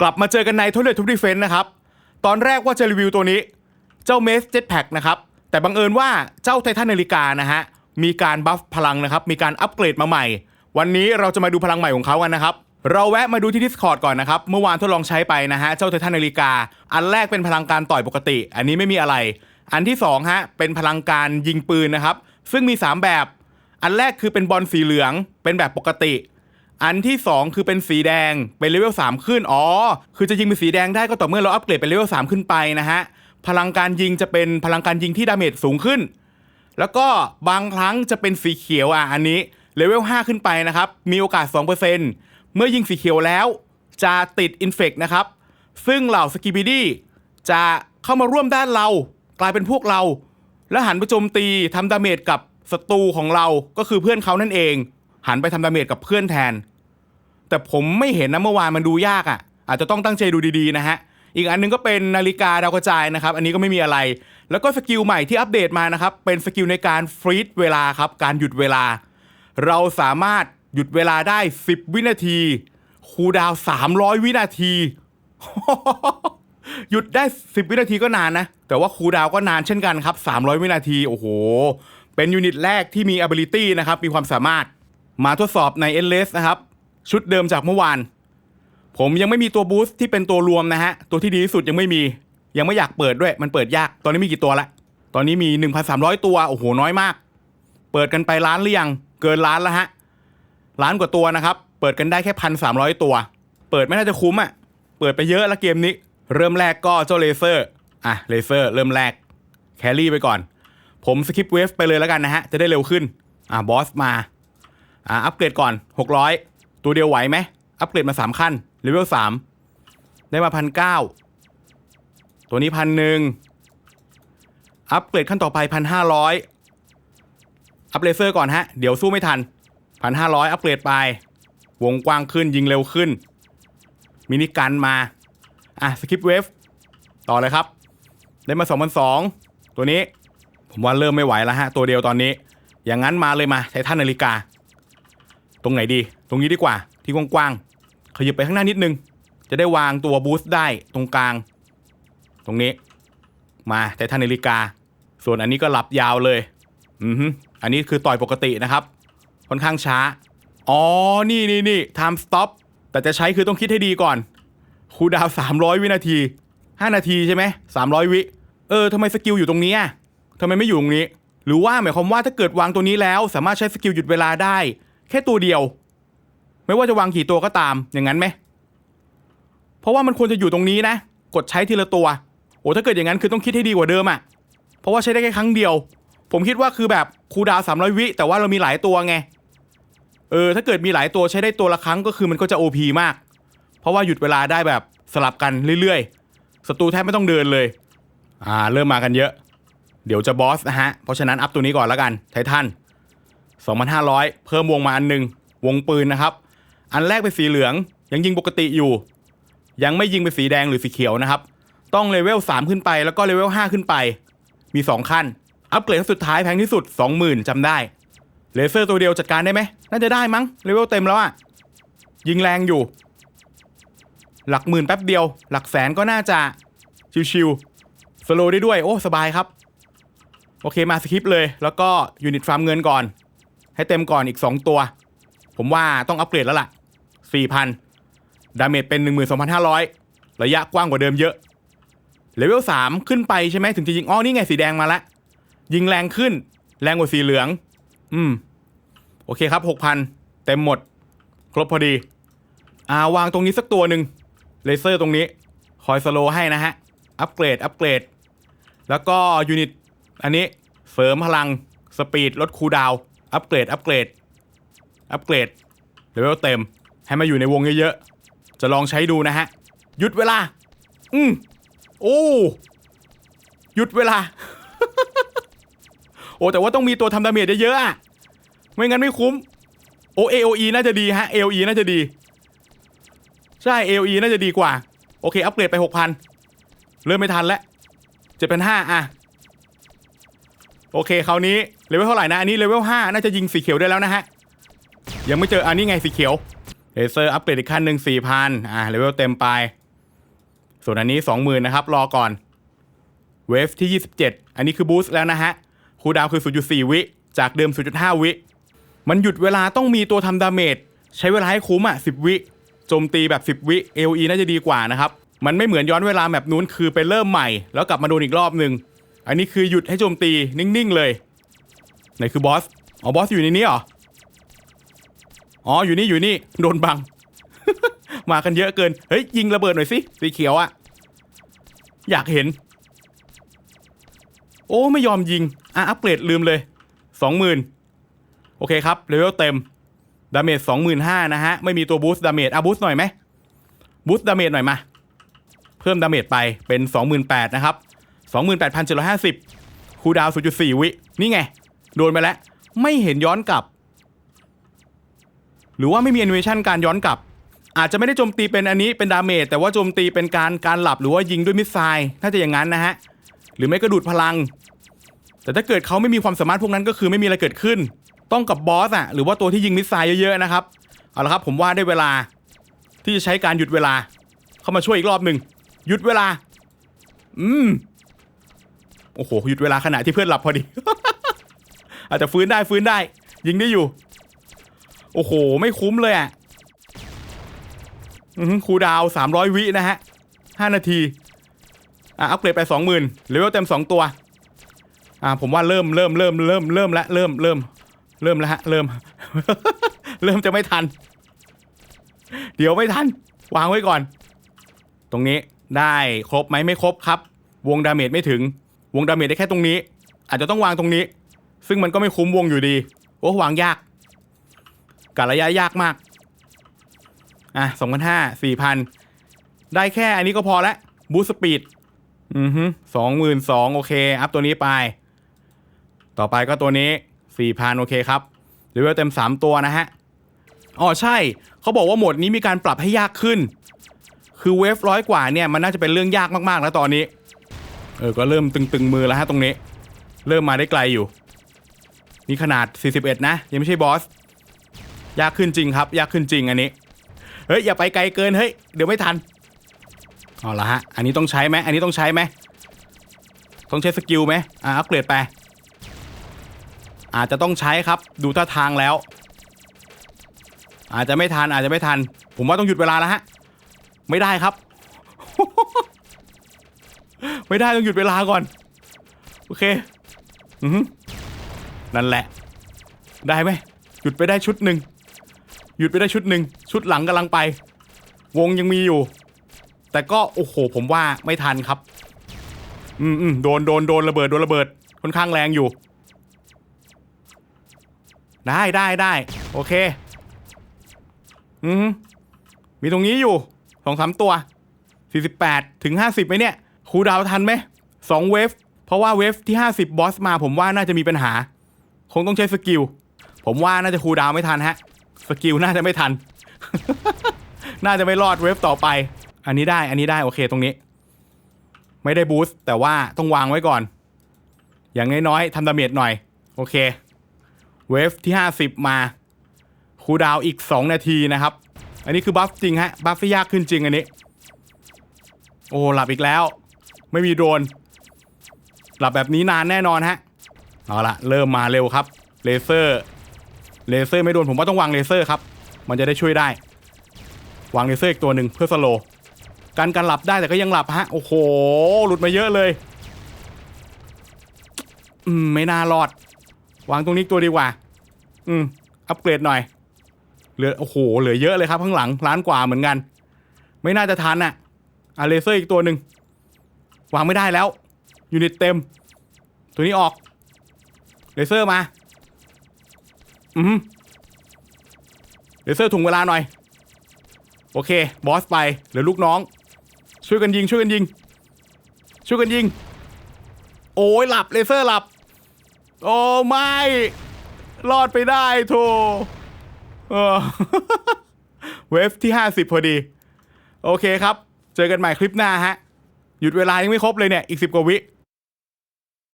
กลับมาเจอกันในทุเรศทุกดีเฟนต์นะครับ ตอนแรกว่าจะรีวิวตัวนี้ เจ้าเมสเจ็ตแพ็นะครับ แต่บังเอิญว่าเจ้าไททันนาฬิกานะฮะ มีการบัฟพลังนะครับ มีการอัปเกรดมาใหม่ วันนี้เราจะมาดูพลังใหม่ของเขากันนะครับ เราแวะมาดูที่ Discord ก่อนนะครับ เมื่อวานทดลองใช้ไปนะฮะ เจ้าไททันนาฬิกา อันแรกเป็นพลังการต่อยปกติ อันนี้ไม่มีอะไร อันที่สองฮะ เป็นพลังการยิงปืนนะครับ ซึ่งมี 3 แบบ อันแรกคือเป็นบอลสีเหลือง เป็นแบบปกติ อันที่ 2 คือเป็นสีแดงเป็นเลเวล3ขึ้นอ๋อคือจะยิงเป็นสีแดงได้ก็ต่อเมื่อเราอัปเกรดเป็นเลเวล3ขึ้นไปนะฮะพลังการยิงจะเป็นพลังการยิงที่ดาเมจสูงขึ้น แล้วก็บางครั้งจะเป็นสีเขียวอะอันนี้เลเวล5ขึ้นไปนะครับมีโอกาส 2%เมื่อยิงสีเขียวแล้วจะติดอินเฟกนะครับซึ่งเหล่าสกิบิดี้จะเข้ามาร่วมด้านเรา กลายเป็นพวกเรา แล้วหันไปโจมตีทำดาเมจกับศัตรูของเราก็คือเพื่อนเขานั่นเอง หันไปทำดาเมจกับเพื่อนแทน แต่ผมไม่เห็นนะเมื่อวานมันดูยากอะ่ะ อาจจะต้องตั้งใจดูดีๆนะฮะอีกอันหนึงก็เป็นนาฬิกาดาวกระจายนะครับ อันนี้ก็ไม่มีอะไร แล้วก็สกิลใหม่ที่อัปเดตมานะครับ เป็นสกิลในการฟรีดเวลาครับ การหยุดเวลา เราสามารถหยุดเวลาได้ 10 วินาที คูดาว 300 วินาที หยุดได้ 10 วินาทีก็นานนะ แต่ว่าคูดาวก็นานเช่นกันครับ 300 วินาที โอ้โห เป็นยูนิตแรกที่มี ability นะครับ มีความสามารถ มาทดสอบใน Endless นะครับ ชุดเดิมจากเมื่อวาน ผมยังไม่มีตัวบูสต์ที่เป็นตัวรวมนะฮะ ตัวที่ดีที่สุดยังไม่มี ยังไม่อยากเปิดด้วย มันเปิดยาก ตอนนี้มีกี่ตัวละ ตอนนี้มี 1,300 ตัว โอ้โห น้อยมาก เปิดกันไปล้านหรือยัง เกินล้านแล้วฮะ ล้านกว่าตัวนะครับ เปิดกันได้แค่พันสามร้อยตัว เปิดไม่น่าจะคุ้มอะ่ะ เปิดไปเยอะแล้วเกมนี้ เริ่มแรกก็เจ้าเลเซอร์ อะ เลเซอร์ เริ่มแรก แครี่ไปก่อน ผมสคิปเวฟไปเลยแล้วกันนะฮะ จะได้เร็วขึ้น อะ บอสมา อะอัปเกรดก่อน 600 ตัวเดียวไหวไหมอัปเกรดมา 3 ขั้นเลเวล3ได้มาพันเตัวนี้พันหนึ่งอัปเกรดขั้นต่อไปพันห้าร้อยอัปเลเซอร์ก่อนฮะ เดี๋ยวสู้ไม่ทันพันห้าร้อยอัปเกรดไป วงกว้างขึ้นยิงเร็วขึ้น มินิกันมา อะสกิปเวฟต่อเลยครับ ได้มา2,002ตัวนี้ ผมว่าเริ่มไม่ไหวแล้วฮะ ตัวเดียวตอนนี้ อย่างนั้นมาเลยมาไททันนาฬิกา ตรงไหนดี ตรงนี้ดีกว่า ที่กว้างๆขยับไปข้างหน้านิดนึง จะได้วางตัวบูสต์ได้ตรงกลาง ตรงนี้ มาไททันนาฬิกา ส่วนอันนี้ก็หลับยาวเลย อือฮึอันนี้คือต่อยปกตินะครับ ค่อนข้างช้า อ๋อ นี่นี่นี่ time stop แต่จะใช้คือต้องคิดให้ดีก่อน คูดาว 300 วินาที 5 นาทีใช่ไหม300 วิ เออทำไมสกิลอยู่ตรงนี้อะทำไมไม่อยู่ตรงนี้ หรือว่าหมายความว่าถ้าเกิดวางตัวนี้แล้ว สามารถใช้สกิลหยุดเวลาได้ แค่ตัวเดียว ไม่ว่าจะวางกี่ตัวก็ตามอย่างนั้นไหมเพราะว่ามันควรจะอยู่ตรงนี้นะ กดใช้ทีละตัวโอ้ถ้าเกิดอย่างนั้นคือต้องคิดให้ดีกว่าเดิมอะ เพราะว่าใช้ได้แค่ครั้งเดียว ผมคิดว่าคือแบบคูดาวน์300วิ แต่ว่าเรามีหลายตัวไง เออ ถ้าเกิดมีหลายตัวใช้ได้ตัวละครั้งก็คือมันก็จะ OP มาก เพราะว่าหยุดเวลาได้แบบสลับกันเรื่อยๆ ศัตรูแทบไม่ต้องเดินเลย อ่า เริ่มมากันเยอะ เดี๋ยวจะบอสนะฮะ เพราะฉะนั้นอัพตัวนี้ก่อนแล้วกัน ไททัน 2,500 เพิ่มวงมาอันหนึ่งวงปืนนะครับ อันแรกเป็นสีเหลือง ยังยิงปกติอยู่ ยังไม่ยิงเป็นสีแดงหรือสีเขียวนะครับ ต้องเลเวล3ขึ้นไปแล้วก็เลเวล5ขึ้นไป มี 2 ขั้น อัปเกรดขั้นสุดท้ายแพงที่สุด 20,000จำได้ เลเซอร์ตัวเดียวจัดการได้ไหมน่าจะได้มั้งเลเวลเต็มแล้วอะยิงแรงอยู่ หลักหมื่นแป๊บเดียว หลักแสนก็น่าจะชิวๆสโลได้ด้วยโอ้สบายครับ โอเคมาสคริปเลย แล้วก็ยูนิตฟาร์มเงินก่อน ให้เต็มก่อนอีก 2 ตัว ผมว่าต้องอัปเกรดแล้วล่ะ 4,000 ดาเมจเป็น 12,500 ระยะกว้างกว่าเดิมเยอะ เลเวล 3 ขึ้นไปใช่ไหมถึงจะยิงอ๋อนี่ไงสีแดงมาล้วยิงแรงขึ้น แรงกว่าสีเหลือง อืม โอเคครับ 6,000 เต็มหมด ครบพอดี อ่าวางตรงนี้สักตัวหนึ่งเลเซอร์ตรงนี้ คอยสโลให้นะฮะ อัปเกรด อัปเกรด แล้วก็ยูนิต อันนี้เสริมพลัง สปีด ลดคูดาว อัปเกรด อัปเกรด อัปเกรดเลเวลเต็ม ให้มาอยู่ในวงเยอะๆ จะลองใช้ดูนะฮะ หยุดเวลา อืมโอ้ หยุดเวลา โอ้ แต่ว่าต้องมีตัวทำดาเมจเยอะๆอะไม่งั้นไม่คุ้ม โอ้ AOE น่าจะดีฮะ AOE น่าจะดี ใช่ AOE น่าจะดีกว่า โอเค อัปเกรดไป6,000เริ่มไม่ทันแล้ว7,500อะโอเคคราวนี้ เลเวลเท่าไหร่นะอันนี้เลเวล5น่าจะยิงสีเขียวได้แล้วนะฮะยังไม่เจออันนี้ไงสีเขียวเลเซอร์อัปเกรดอีกขั้นหนึ่ง4,000อะเลเวลเต็มไป ส่วนอันนี้20,000นนะครับรอก่อนเวฟที่ 27 อันนี้คือบูสต์แล้วนะฮะคูดาวน์คือ 0.4 วิ จากเดิม 0.5 วิ มันหยุดเวลาต้องมีตัวทำดาเมจ ใช้เวลาให้คุ้มอะ 10 วิ โจมตีแบบ 10 วิ AOE น่าจะดีกว่านะครับ มันไม่เหมือนย้อนเวลาแบบนู้นคือไปเริ่มใหม่ แล้วกลับมาโดนอีกรอบหนึ่ง อันนี้คือหยุดให้โจมตีนิ่ง ๆ เลย ไหนคือบอส อ๋อบอสอยู่ในนี้เหรอ อ๋ออยู่นี่อยู่นี่ โดนบัง มากันเยอะเกิน เฮ้ยยิงระเบิดหน่อยสิสีเขียวอะอยากเห็น โอ้ไม่ยอมยิง อะอัปเกรดลืมเลยสองหมื่นโอเคครับเลเวลเต็มดาเมจสองหมื่นห้านะฮะ ไม่มีตัวบูสต์ดาเมจอะบูสต์หน่อยไหมบูสต์ดาเมจหน่อยมา เพิ่มดาเมจไปเป็นสองหมื่นแปดนะครับสองหมื่นแปดพันเจ็ดร้อยห้าสิบคูดาวศูนย์จุดสี่วิ นี่ไง โดนไปแล้ว ไม่เห็นย้อนกลับ หรือว่าไม่มีแอนิเมชันการย้อนกลับ อาจจะไม่ได้โจมตีเป็นอันนี้เป็นดาเมจแต่ว่าโจมตีเป็นการการหลับหรือว่ายิงด้วยมิสไซล์ถ้าจะอย่างนั้นนะฮะ หรือไม่ก็ดูดพลัง แต่ถ้าเกิดเขาไม่มีความสามารถพวกนั้นก็คือไม่มีอะไรเกิดขึ้น ต้องกับบอสอะหรือว่าตัวที่ยิงมิสไซล์เยอะๆนะครับเอาละครับผมว่าได้เวลา ที่จะใช้การหยุดเวลา เข้ามาช่วยอีกรอบหนึ่งหยุดเวลา อืมโอ้โหหยุดเวลาขณะที่เพื่อนหลับพอดี อาจจะฟื้นได้ฟื้นได้ ยิงได้อยู่ โอ้โห ไม่คุ้มเลยอะคูดาวสามร้อยวินะฮะห้านาที อะอัปเกรดไปสองหมื่นเลเวลเต็มสองตัว อ่า ผมว่าเริ่มเริ่มเริ่มเริ่มเริ่มละเริ่มเริ่มเริ่มแล้วฮะเริ่ม เริ่มจะไม่ทัน เดี๋ยวไม่ทัน วางไว้ก่อน ตรงนี้ได้ครบไหมไม่ครบครับ วงดาเมจไม่ถึง วงดาเมจได้แค่ตรงนี้ อาจจะต้องวางตรงนี้ ซึ่งมันก็ไม่คุ้มวงอยู่ดี โอ้วางยากกะระยะยากมาก อะสองพันห้าสี่พันได้แค่อันนี้ก็พอละบูสปีดอือฮึสองหมื่นสองโอเค อัพตัวนี้ไป ต่อไปก็ตัวนี้สี่พันโอเคครับเลเวลเต็มสามตัวนะฮะอ๋อใช่เขาบอกว่าโหมดนี้มีการปรับให้ยากขึ้น คือเวฟร้อยกว่าเนี่ยมันน่าจะเป็นเรื่องยากมากๆแล้วตอนนี้ เออก็เริ่มตึงๆมือแล้วฮะตรงนี้ เริ่มมาได้ไกลอยู่ นี่ขนาด 41 นะ ยังไม่ใช่บอส ยากขึ้นจริงครับ ยากขึ้นจริงอันนี้ เฮ้ย อย่าไปไกลเกิน เฮ้ย เดี๋ยวไม่ทัน เอาละฮะ อันนี้ต้องใช้ไหมอันนี้ต้องใช้ไหมต้องใช้สกิลไหมอ่าอัปเกรดไป อาจจะต้องใช้ครับ ดูท่าทางแล้ว อาจจะไม่ทัน อาจจะไม่ทัน ผมว่าต้องหยุดเวลาแล้วฮะ ไม่ได้ครับ ไม่ได้ต้องหยุดเวลาก่อน โอเค อือหือ นั่นแหละ ได้ไหมหยุดไปได้ชุดหนึ่งหยุดไปได้ชุดหนึ่งชุดหลังกำลังไป วงยังมีอยู่ แต่ก็โอ้โห ผมว่าไม่ทันครับ อืมอืมโดนโดนโดนระเบิดโดนระเบิดค่อนข้างแรงอยู่ ได้ได้ได้โอเค อืมมีตรงนี้อยู่สองสามตัวสี่สิบแปดถึงห้าสิบไหมเนี่ยครูดาวทันไหมสองเวฟเพราะว่าเวฟที่ห้าสิบบอสมาผมว่าน่าจะมีปัญหา คงต้องใช้สกิล ผมว่าน่าจะคูดาวไม่ทันฮะ สกิลน่าจะไม่ทัน น่าจะไม่รอดเวฟต่อไป อันนี้ได้ อันนี้ได้โอเคตรงนี้ ไม่ได้บูสต์แต่ว่าต้องวางไว้ก่อน อย่างน้อยๆทำดาเมจหน่อย โอเค เวฟที่ 50 มา คูดาวอีก 2 นาทีนะครับ อันนี้คือบัฟจริงฮะ บัฟที่ยากขึ้นจริงอันนี้ โอ้หลับอีกแล้ว ไม่มีโดน หลับแบบนี้นานแน่นอนฮะ เอาละเริ่มมาเร็วครับเลเซอร์เลเซอร์ไม่โดนผมว่าต้องวางเลเซอร์ครับมันจะได้ช่วยได้ วางเลเซอร์อีกตัวหนึ่งเพื่อสโลการการหลับได้แต่ก็ยังหลับฮะโอ้โหหลุดมาเยอะเลยอืมไม่น่ารอด วางตรงนี้ตัวดีกว่า อืมอัปเกรดหน่อยเหลือโอ้โหเหลือเยอะเลยครับข้างหลังล้านกว่าเหมือนกัน ไม่น่าจะทันอะอะเลเซอร์อีกตัวหนึ่งวางไม่ได้แล้วยูนิตเต็ม ตัวนี้ออก เลเซอร์มา อืมเลเซอร์ถุงเวลาหน่อย โอเค บอสไปเหลือลูกน้อง ช่วยกันยิง ช่วยกันยิง ช่วยกันยิง โอ้ยหลับเลเซอร์หลับ โอ้ไม่ รอดไปได้โถเออเวฟที่ 50 พอดี โอเคครับ เจอกันใหม่คลิปหน้าฮะ หยุดเวลายังไม่ครบเลยเนี่ย อีก 10 กว่าวิ